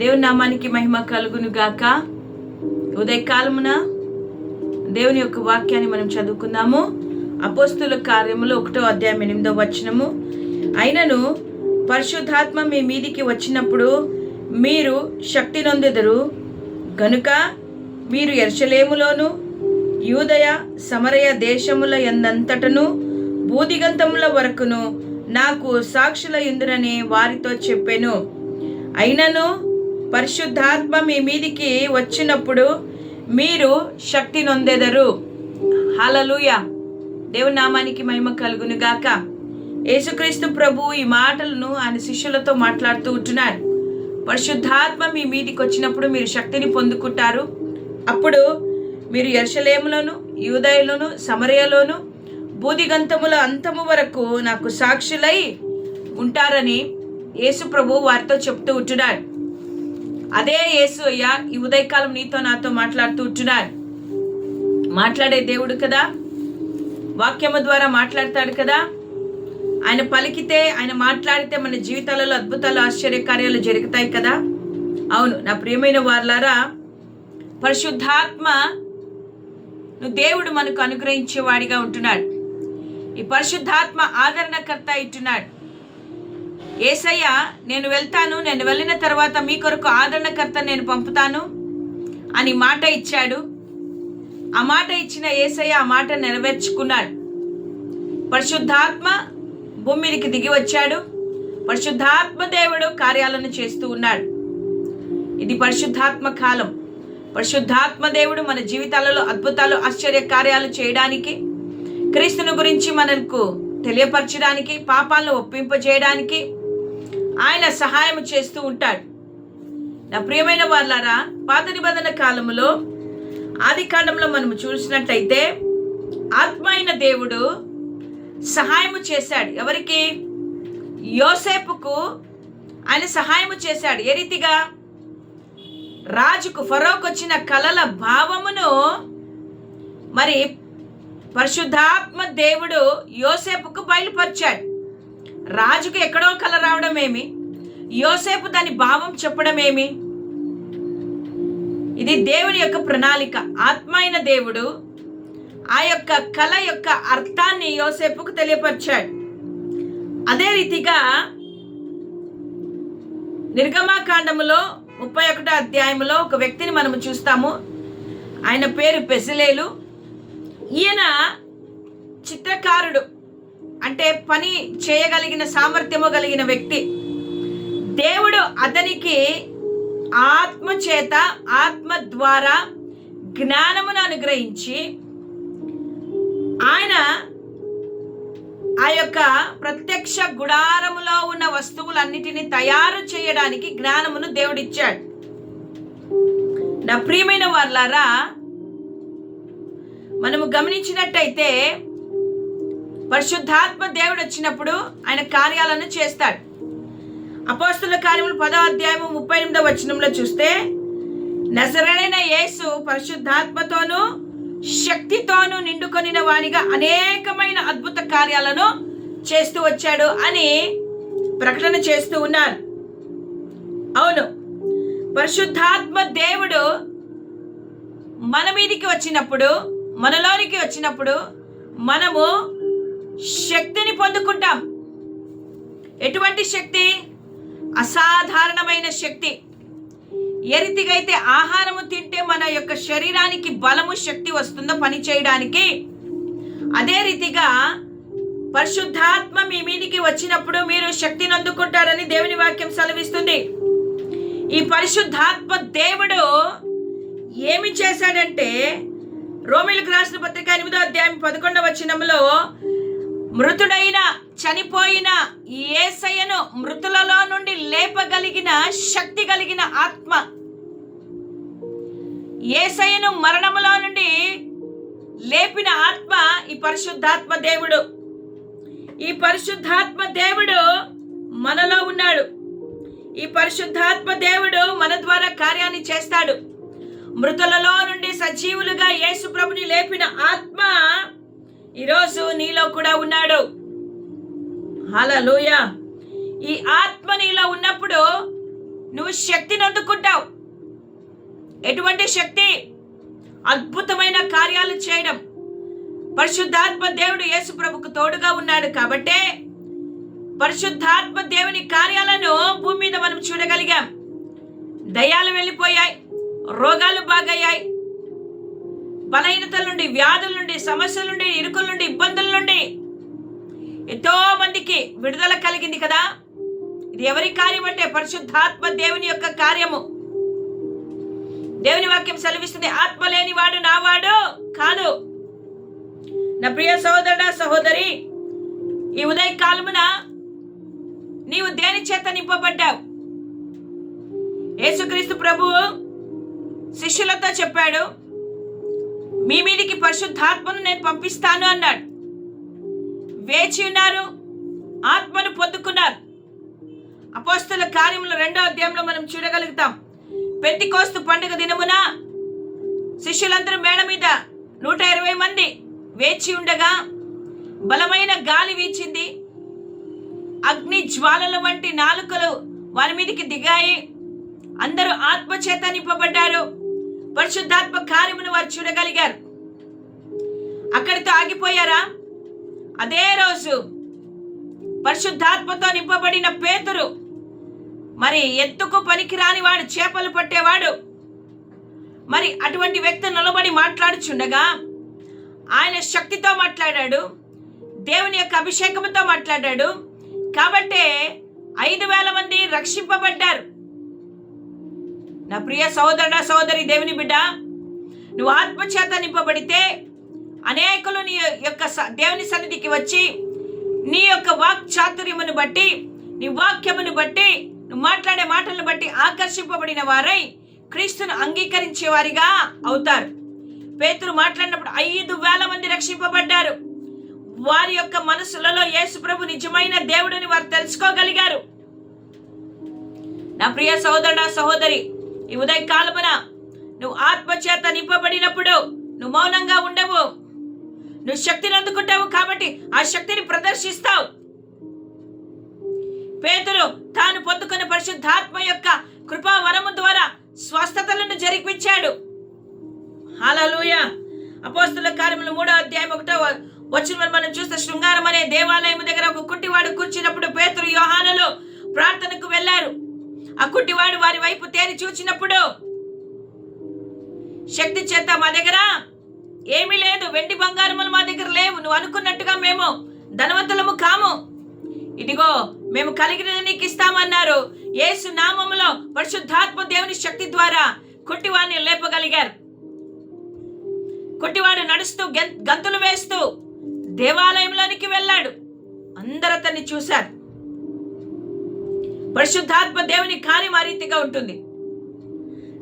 దేవుని నామానికి మహిమ కలుగును గాక ఉదయకాలమున దేవుని యొక్క వాక్యాన్ని మనం చదువుకుందాము. అపోస్తుల కార్యములు ఒకటో అధ్యాయం ఎనిమిదో వచనము. అయినను పరిశుద్ధాత్మ మీ మీదికి వచ్చినప్పుడు మీరు శక్తి నొందెదరు గనుక మీరు ఎర్షలేములోను యూదయ సమరయ దేశముల ఎందంతటను బూదిగంతముల వరకును నాకు సాక్షుల ఇందురని వారితో చెప్పాను. అయినను పరిశుద్ధాత్మ మీ మీదికి వచ్చినప్పుడు మీరు శక్తి నొందెదరు. హలలుయ దేవుని నామానికి మహిమ కలుగును గాక. యేసుక్రీస్తు ప్రభు ఈ మాటలను ఆయన శిష్యులతో మాట్లాడుతూ ఉంటున్నాడు. పరిశుద్ధాత్మ మీ మీదికి వచ్చినప్పుడు మీరు శక్తిని పొందుకుంటారు. అప్పుడు మీరు ఎర్షలేములను యూదయలోను సమరయలోను బూదిగంతముల అంతము వరకు నాకు సాక్షులై ఉంటారని యేసు ప్రభు వారితో చెప్తూ ఉంటున్నాడు. అదే యేసు అయ్యా ఈ ఉదయకాలం నీతో నాతో మాట్లాడుతూ ఉంటున్నారు మాట్లాడే దేవుడు కదా? వాక్యము ద్వారా మాట్లాడతాడు కదా? ఆయన పలికితే ఆయన మాట్లాడితే మన జీవితాలలో అద్భుతాలు ఆశ్చర్యకార్యాలు జరుగుతాయి కదా? అవును నా ప్రియమైన వార్లారా పరిశుద్ధాత్మ నువ్వు దేవుడు మనకు అనుగ్రహించేవాడిగా ఉంటున్నాడు. ఈ పరిశుద్ధాత్మ ఆదరణకర్త ఇట్టున్నాడు ఏసయ్య నేను వెళ్తాను నేను వెళ్ళిన తర్వాత మీ కొరకు ఆదరణకర్త నేను పంపుతాను అని మాట ఇచ్చాడు. ఆ మాట ఇచ్చిన ఏసయ్య ఆ మాట నెరవేర్చుకున్నాడు. పరిశుద్ధాత్మ భూమి మీదకి దిగి వచ్చాడు. పరిశుద్ధాత్మ దేవుడు కార్యాలను చేస్తూ ఉన్నాడు. ఇది పరిశుద్ధాత్మ కాలం. పరిశుద్ధాత్మ దేవుడు మన జీవితాలలో అద్భుతాలు ఆశ్చర్య కార్యాలు చేయడానికి క్రీస్తుని గురించి మనకు తెలియపరచడానికి పాపాలను ఒప్పింపజేయడానికి ఆయన సహాయం చేస్తూ ఉంటాడు. నా ప్రియమైన వాళ్ళారా పాత నిబంధన కాలములో ఆది కాలంలో మనం చూసినట్లయితే ఆత్మ అయిన దేవుడు సహాయము చేశాడు. ఎవరికి? యోసేపుకు ఆయన సహాయము చేశాడు. ఏ రీతిగా? రాజుకు ఫరోకు వచ్చిన కలల భావమును మరి పరిశుద్ధాత్మ దేవుడు యోసేపుకు బయలుపరిచాడు. రాజుకు ఎక్కడో కల రావడం ఏమి యోసేపు దాని భావం చెప్పడమేమి? ఇది దేవుని యొక్క ప్రణాళిక. ఆత్మైన దేవుడు ఆ యొక్క కళ యొక్క అర్థాన్ని యోసేపుకు తెలియపరిచాడు. అదే రీతిగా నిర్గమాకాండములో ముప్పై ఒకటో అధ్యాయంలో ఒక వ్యక్తిని మనము చూస్తాము. ఆయన పేరు పెసిలేలు. ఈయన చిత్రకారుడు అంటే పని చేయగలిగిన సామర్థ్యము కలిగిన వ్యక్తి. దేవుడు అతనికి ఆత్మ చేత ఆత్మ ద్వారా జ్ఞానమును అనుగ్రహించి ఆయన ఆ యొక్క ప్రత్యక్ష గుడారములో ఉన్న వస్తువులన్నిటిని తయారు చేయడానికి జ్ఞానమును దేవుడిచ్చాడు. నా ప్రియమైన వాళ్ళారా మనము గమనించినట్టయితే పరిశుద్ధాత్మ దేవుడు వచ్చినప్పుడు ఆయన కార్యాలను చేస్తాడు. అపోస్తుల కార్యములు పదో అధ్యాయము ముప్పై ఎనిమిదో వచనంలో చూస్తే నజరైన యేసు పరిశుద్ధాత్మతోనూ శక్తితోనూ నిండుకొనిన వారిగా అనేకమైన అద్భుత కార్యాలను చేస్తూ వచ్చాడు అని ప్రకటన చేస్తూ ఉన్నారు. అవును పరిశుద్ధాత్మ దేవుడు మన మీదికి వచ్చినప్పుడు మనలోనికి వచ్చినప్పుడు మనము శక్తిని పొందుకుంటాం. ఎటువంటి శక్తి? అసాధారణమైన శక్తి. ఏ రీతిగా అయితే ఆహారము తింటే మన యొక్క శరీరానికి బలము శక్తి వస్తుందో పని చేయడానికి. అదే రీతిగా పరిశుద్ధాత్మ మీ మీదికి వచ్చినప్పుడు మీరు శక్తిని అందుకుంటారని దేవుని వాక్యం సెలవిస్తుంది. ఈ పరిశుద్ధాత్మ దేవుడు ఏమి చేశాడంటే రోమిలకు రాసిన పత్రిక ఎనిమిదో అధ్యాయం పదకొండవ వచనంలో మృతుడైన చనిపోయిన ఏసయ్యను మృతులలో నుండి లేపగలిగిన శక్తి కలిగిన ఆత్మ. ఏసయ్యను మరణములో నుండి లేపిన ఆత్మ ఈ పరిశుద్ధాత్మ దేవుడు. ఈ పరిశుద్ధాత్మ దేవుడు మనలో ఉన్నాడు. ఈ పరిశుద్ధాత్మ దేవుడు మన ద్వారా కార్యాన్ని చేస్తాడు. మృతులలో నుండి సజీవులుగా యేసుప్రభుని లేపిన ఆత్మ ఈరోజు నీలో కూడా ఉన్నాడు. హలలుయ ఈ ఆత్మ నీలో ఉన్నప్పుడు నువ్వు శక్తిని అందుకుంటావు. ఎటువంటి శక్తి? అద్భుతమైన కార్యాలు చేయడం. పరిశుద్ధాత్మ దేవుడు యేసు ప్రభుకు తోడుగా ఉన్నాడు కాబట్టే పరిశుద్ధాత్మ దేవుని కార్యాలను భూమి మీద మనం చూడగలిగాం. దయాలు వెళ్ళిపోయాయి. రోగాలు బాగయ్యాయి. బలహీనతల నుండి వ్యాధుల నుండి సమస్యల నుండి ఇరుకుల నుండి ఇబ్బందుల నుండి ఎంతో మందికి విడుదల కలిగింది కదా. ఇది ఎవరి కార్యం అంటే? పరిశుద్ధాత్మ దేవుని యొక్క కార్యము. దేవుని వాక్యం సెలవిస్తుంది ఆత్మ లేనివాడు నావాడు కాదు. నా ప్రియ సహోదరుడ సహోదరి ఈ ఉదయ కాలమున నీవు దేని చేత నింపబడ్డావు? యేసుక్రీస్తు ప్రభువు శిష్యులతో చెప్పాడు మీ మీదికి పరిశుద్ధాత్మను నేను పంపిస్తాను అన్నాడు. వేచి ఉన్నారు ఆత్మను పొందుకున్నారు. అపోస్తుల కార్యములు రెండో అధ్యాయంలో మనం చూడగలుగుతాం. పెంతికోస్తు పండుగ దినమున శిష్యులందరూ మేడ మీద నూట ఇరవై మంది వేచి ఉండగా బలమైన గాలి వీచింది. అగ్ని జ్వాలల వంటి నాలుకలు వారి మీదకి దిగాయి. అందరూ ఆత్మచేత నింపబడ్డారు. పరిశుద్ధాత్మ కార్యమును వారు చూడగలిగారు. అక్కడితో ఆగిపోయారా? అదే రోజు పరిశుద్ధాత్మతో నింపబడిన పేతురు మరి ఎత్తుకు పనికిరాని వాడు చేపలు పట్టేవాడు. మరి అటువంటి వ్యక్తి నిలబడి మాట్లాడుచుండగా ఆయన శక్తితో మాట్లాడాడు దేవుని యొక్క అభిషేకంతో మాట్లాడాడు. కాబట్టే ఐదు వేల మంది రక్షింపబడ్డారు. నా ప్రియ సహోదరుడ సోదరి దేవుని బిడ్డ నువ్వు ఆత్మచేత నింపబడితే అనేకులు నీ యొక్క స- దేవుని సన్నిధికి వచ్చి నీ యొక్క వాక్ చాతుర్యమును బట్టి నీ వాక్యమును బట్టి నువ్వు మాట్లాడే మాటలను బట్టి ఆకర్షింపబడిన వారై క్రీస్తును అంగీకరించే వారిగా అవుతారు. పేతురు మాట్లాడినప్పుడు ఐదు వేల మంది రక్షింపబడ్డారు. వారి యొక్క మనసులలో యేసు ప్రభు నిజమైన దేవుడని వారు తెలుసుకోగలిగారు. నా ప్రియ సహోదరుడా సహోదరి ఈ ఉదయ కాలమున నువ్వు ఆత్మచేత నింపబడినప్పుడు నువ్వు మౌనంగా ఉండవు. నువ్వు శక్తిని అందుకుంటావు కాబట్టి ఆ శక్తిని ప్రదర్శిస్తావు. పేదలు తాను పొందుకున్న పరిశుద్ధాత్మ యొక్క కృపా వరము ద్వారా స్వస్థతలను జరిపించాడు. హాలూయ అపోస్తుల కార్యములు మూడో అధ్యాయం ఒకటో వచ్చిన మనం చూస్తే శృంగారం అనే దేవాలయం దగ్గర ఒక కుట్టివాడు కూర్చున్నప్పుడు పేతురు యోహానులు ప్రార్థనకు వెళ్ళారు. ఆ గుడ్డివాడు వారి వైపు తేరి చూచినప్పుడు శక్తి చేత మా దగ్గర ఏమీ లేదు వెండి బంగారములు మా దగ్గర లేవు. నువ్వు అనుకున్నట్టుగా మేము ధనవంతులము కాము. ఇదిగో మేము కలిగినది నీకు ఇస్తామన్నారు. యేసు నామములో పరిశుద్ధాత్మ దేవుని శక్తి ద్వారా కుట్టివాడిని లేపగలిగారు. కుట్టివాడు నడుస్తూ గంతులు వేస్తూ దేవాలయంలోనికి వెళ్ళాడు. అందరు అతన్ని చూశారు. పరిశుద్ధాత్మ దేవుని కార్యం ఆ రీతిగా ఉంటుంది.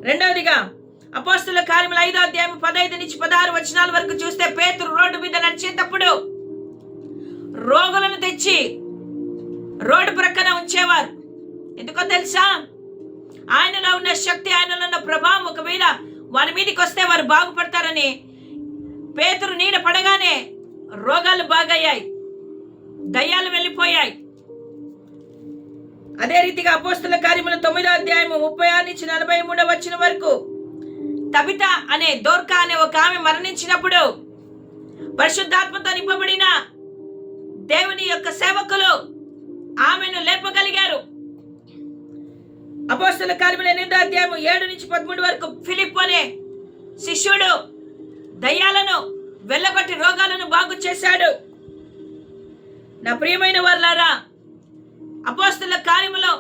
రెండవదిగా అపోస్తుల కార్యములు ఐదో అధ్యాయం పదహైదు నుంచి పదహారు వచనాల వరకు చూస్తే పేతురు రోడ్డు మీద నడిచేటప్పుడు రోగులను తెచ్చి రోడ్డు ప్రక్కన ఉంచేవారు. ఎందుకో తెలుసా? ఆయనలో ఉన్న శక్తి ఆయనలో ఉన్న ప్రభావం ఒకవేళ వారి మీదకి వస్తే వారు బాగుపడతారని పేతురు నీడ పడగానే రోగాలు బాగయ్యాయి. దయ్యాలు వెళ్ళిపోయాయి. అదే రీతిగా అపోస్తుల కార్యముల తొమ్మిదో అధ్యాయము ముప్పై ఆరు నుంచి నలభై మూడో వచ్చిన వరకు. తబిత అనే దోర్కా అనే ఒక ఆమె మరణించినప్పుడు పరిశుద్ధాత్మతో నింపబడిన దేవుని యొక్క సేవకులు ఆమెను లేపగలిగారు. అపోస్తుల కార్యముల ఎనిమిదో అధ్యాయము ఏడు నుంచి పదమూడు వరకు ఫిలిప్ అనే శిష్యుడు దయ్యాలను వెళ్ళగొట్టి రోగాలను బాగు చేశాడు. నా ప్రియమైన వారులారా అపోస్తుల కార్యములో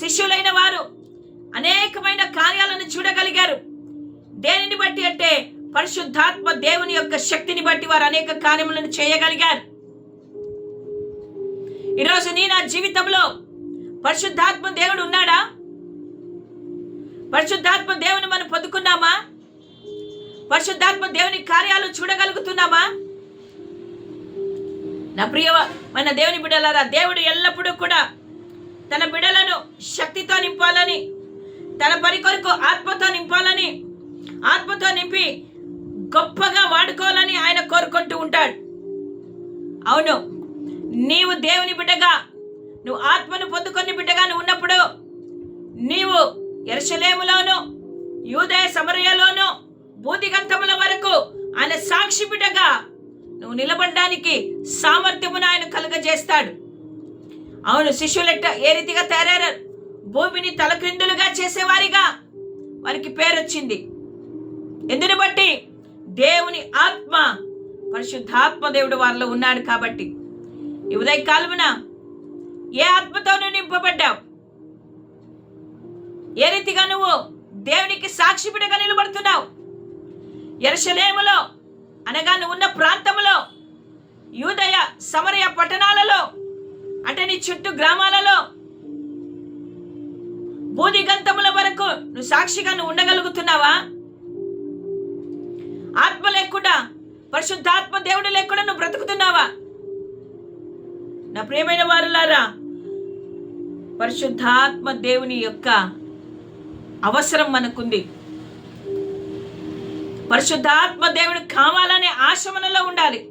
శిష్యులైన వారు అనేకమైన కార్యాలను చూడగలిగారు. దేనిని బట్టి అంటే పరిశుద్ధాత్మ దేవుని యొక్క శక్తిని బట్టి వారు అనేక కార్యములను చేయగలిగారు. ఈరోజు నీ నా జీవితంలో పరిశుద్ధాత్మ దేవుడు ఉన్నాడా? పరిశుద్ధాత్మ దేవుని మనం పొందుకున్నామా? పరిశుద్ధాత్మ దేవుని కార్యాలు చూడగలుగుతున్నామా? నా ప్రియ మన దేవుని బిడ్డలారా దేవుడు ఎల్లప్పుడూ కూడా తన బిడ్డలను శక్తితో నింపాలని తన పని కొరకు ఆత్మతో నింపాలని ఆత్మతో నింపి గొప్పగా వాడుకోవాలని ఆయన కోరుకుంటూ ఉంటాడు. అవును నీవు దేవుని బిడ్డగా నువ్వు ఆత్మను పొందుకొని బిడ్డగా నువ్వు ఉన్నప్పుడు నీవు ఎరసలేములోను యూదయ సమరయలోను బూదిగంతముల వరకు ఆయన సాక్షి బిడ్డగా నువ్వు నిలబడడానికి సామర్థ్యమును ఆయన కలుగజేస్తాడు. అవును శిష్యులెట్ట ఏ రీతిగా తయారారు భూమిని తలక్రిందులుగా చేసేవారిగా? వారికి పేరొచ్చింది. ఎందుని బట్టి? దేవుని ఆత్మ పరిశుద్ధాత్మ దేవుడు వారిలో ఉన్నాడు కాబట్టి. ఈ ఉదయ కాలమున ఏ ఆత్మతో నువ్వు నింపబడ్డావు? ఏ రీతిగా నువ్వు దేవునికి సాక్షిపిడగా నిలబడుతున్నావు? ఎరసలేములో అనగా నువ్వు ఉన్న ప్రాంతములో యూదయ సమరయ పట్టణాలలో అంటే నీ చుట్టూ గ్రామాలలో బూదిగంతముల వరకు నువ్వు సాక్షిగా నువ్వు ఉండగలుగుతున్నావా? ఆత్మ లేకుండా పరిశుద్ధాత్మ దేవుడు లేకుండా నువ్వు బ్రతుకుతున్నావా? నా ప్రియమైన వారులారా పరిశుద్ధాత్మ దేవుని యొక్క అవసరం మనకుంది. పరిశుద్ధాత్మ దేవుడు కావాలనే ఆశ మనలో ఉండాలి.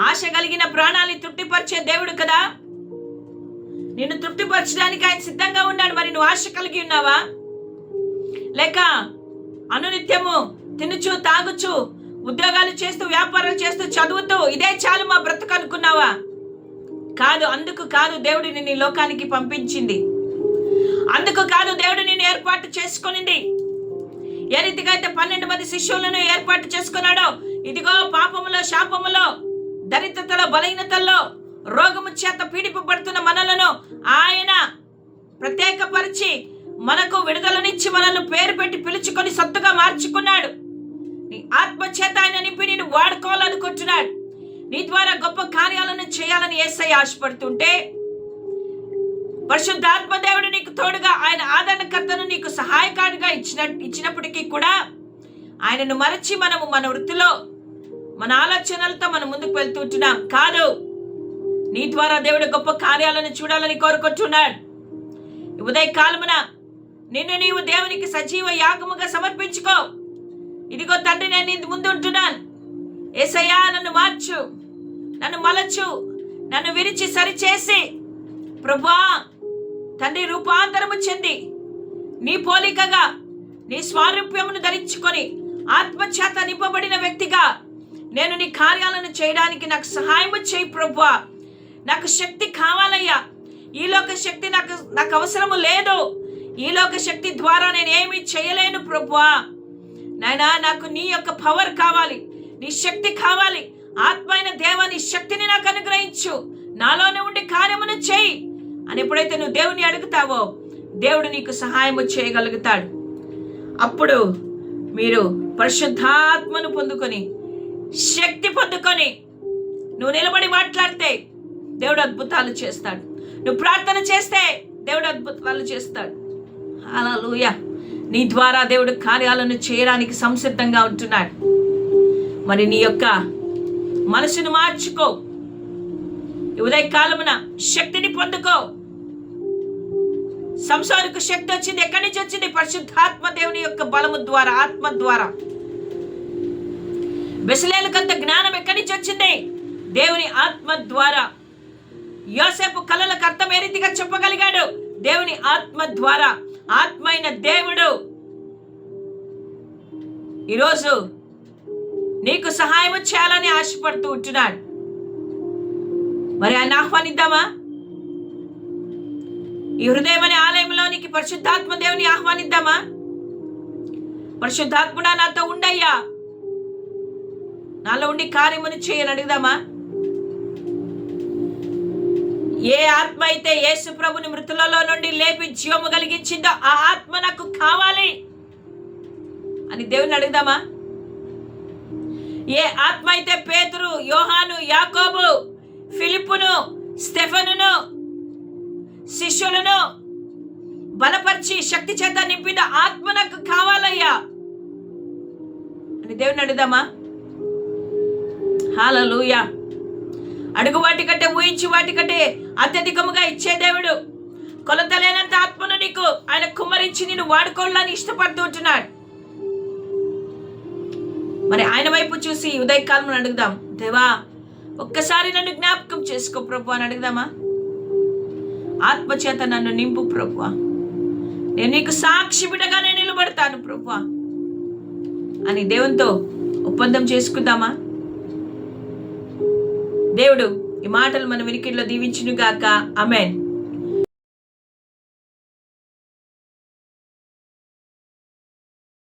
ఆశ కలిగిన ప్రాణాన్ని తృప్తిపరిచే దేవుడు కదా? నిన్ను తృప్తిపరచడానికి ఆయన సిద్ధంగా ఉన్నాడు. మరి నువ్వు ఆశ కలిగి ఉన్నావా? లేక అనునిత్యము తినుచు తాగుచు ఉద్యోగాలు చేస్తూ వ్యాపారాలు చేస్తూ చదువుతూ ఇదే చాలు మా బ్రతుకు అనుకున్నావా? కాదు అందుకు కాదు దేవుడు నిన్ను లోకానికి పంపించింది. అందుకు కాదు దేవుడు నిన్ను ఏర్పాటు చేసుకునింది. ఏ రీతిగా అయితే పన్నెండు మంది శిష్యులను ఏర్పాటు చేసుకున్నాడో ఇదిగో పాపములో శాపములో దరిద్రతలో బలహీనతల్లో రోగము చేత పీడిపబడుతున్న మనలను ఆయన ప్రత్యేకపరిచి మనకు విడుదలనిచ్చి మనల్ని పేరు పెట్టి పిలుచుకొని సొత్తుగా మార్చుకున్నాడు. నీ ఆత్మ చేత ఆయన నింపి నేను వాడుకోవాలనుకుంటున్నాడు. నీ ద్వారా గొప్ప కార్యాలను చేయాలని ఏసై ఆశపడుతుంటే పరిశుద్ధాత్మ దేవుడు నీకు తోడుగా ఆయన ఆదరణకర్తను నీకు సహాయకారిగా ఇచ్చిన ఇచ్చినప్పటికీ కూడా ఆయనను మరచి మనము మన వృత్తిలో మన ఆలోచనలతో మనం ముందుకు వెళ్తుంటున్నాం కాదు నీ ద్వారా దేవుడు గొప్ప కార్యాలను చూడాలని కోరుకుంటున్నాడు. ఉదయ కాలమున నిన్ను నీవు దేవునికి సజీవ యాగముగా సమర్పించుకో. ఇదిగో తండ్రి నేను నీ ముందు ఉంటున్నాను. ఏసయ్యా నన్ను మార్చు నన్ను మలచు నన్ను విరిచి సరిచేసి ప్రభా తండ్రి రూపాంతరము చెంది నీ పోలికగా నీ స్వారూప్యమును ధరించుకొని ఆత్మచేత నింపబడిన వ్యక్తిగా నేను నీ కార్యాలను చేయడానికి నాకు సహాయము చేయి ప్రభు నాకు శక్తి కావాలయ్యా. ఈలోక శక్తి నాకు నాకు అవసరము లేదు. ఈలోక శక్తి ద్వారా నేను ఏమీ చేయలేను ప్రభువా. నాయనా నాకు నీ యొక్క పవర్ కావాలి నీ శక్తి కావాలి. ఆత్మైన దేవ నీ శక్తిని నాకు అనుగ్రహించు. నాలోనే ఉండి కార్యమును చేయి. అని ఎప్పుడైతే నువ్వు దేవుని అడుగుతావో దేవుడు నీకు సహాయము చేయగలుగుతాడు. అప్పుడు మీరు పరిశుద్ధాత్మను పొందుకొని శక్తి పొందుకొని నువ్వు నిలబడి మాట్లాడితే దేవుడు అద్భుతాలు చేస్తాడు. నువ్వు ప్రార్థన చేస్తే దేవుడు అద్భుతాలు చేస్తాడు. అలా లూయ నీ ద్వారా దేవుడు కార్యాలను చేయడానికి సంసిద్ధంగా ఉంటున్నాడు. మరి నీ యొక్క మనసును మార్చుకో. ఉదయ కాలమున శక్తిని పొందుకో. సంసారకు శక్తి వచ్చింది. ఎక్కడి నుంచి వచ్చింది? పరిశుద్ధాత్మ దేవుని యొక్క బలము ద్వారా ఆత్మ ద్వారా. బెసలేలకంత జ్ఞానం ఎక్కడి నుంచి వచ్చింది? దేవుని ఆత్మ ద్వారా. యోసేపు కళలకు అర్థం ఏ రీతిగా చెప్పగలిగాడు? దేవుని ఆత్మ ద్వారా. ఆత్మైన దేవుడు. ఈరోజు నీకు సహాయం చేయాలని ఆశపడుతూ ఉంటున్నాడు. మరి ఆయన ఆహ్వానిద్దామా? ఈ హృదయం అనే ఆలయంలోనికి పరిశుద్ధాత్మ దేవుని ఆహ్వానిద్దామా? పరిశుద్ధాత్ముడా నాతో ఉండయ్యా. నాలో ఉండి కార్యమును చేయని అడుగుదామా? ఏ ఆత్మ అయితే యేసు ప్రభుని మృతులలో నుండి లేపి జీవము కలిగించిందో ఆ ఆత్మ నాకు కావాలి అని దేవుని అడుగుదామా? ఏ ఆత్మ అయితే పేతురు యోహాను యాకోబు ఫిలిప్పును స్టెఫనును శిష్యులను బలపరిచి శక్తి చేత నింపిన ఆత్మ నాకు కావాలయ్యా. అని దేవుని అడుగుదామా? హాలలుయా అడుగు వాటి కంటే ఊహించి వాటి కంటే అత్యధికముగా ఇచ్చే దేవుడు. కొలత లేనంత ఆత్మను నీకు ఆయన కుమ్మరించి నేను వాడుకోవాలని ఇష్టపడుతూ ఉంటున్నాడు. మరి ఆయన వైపు చూసి ఉదయకాలం అడుగుదాం. దేవా ఒక్కసారి నన్ను జ్ఞాపకం చేసుకో ప్రభు అని అడుగుదామా? ఆత్మచేత నన్ను నింపు ప్రభు. నేను నీకు సాక్షి బిడగానే నిలబడతాను ప్రభు. అని దేవునితో ఒప్పందం చేసుకుందామా? దేవుడు ఈ మాటలు మన వినికిడిలో దీవించునుగాక. అమెన్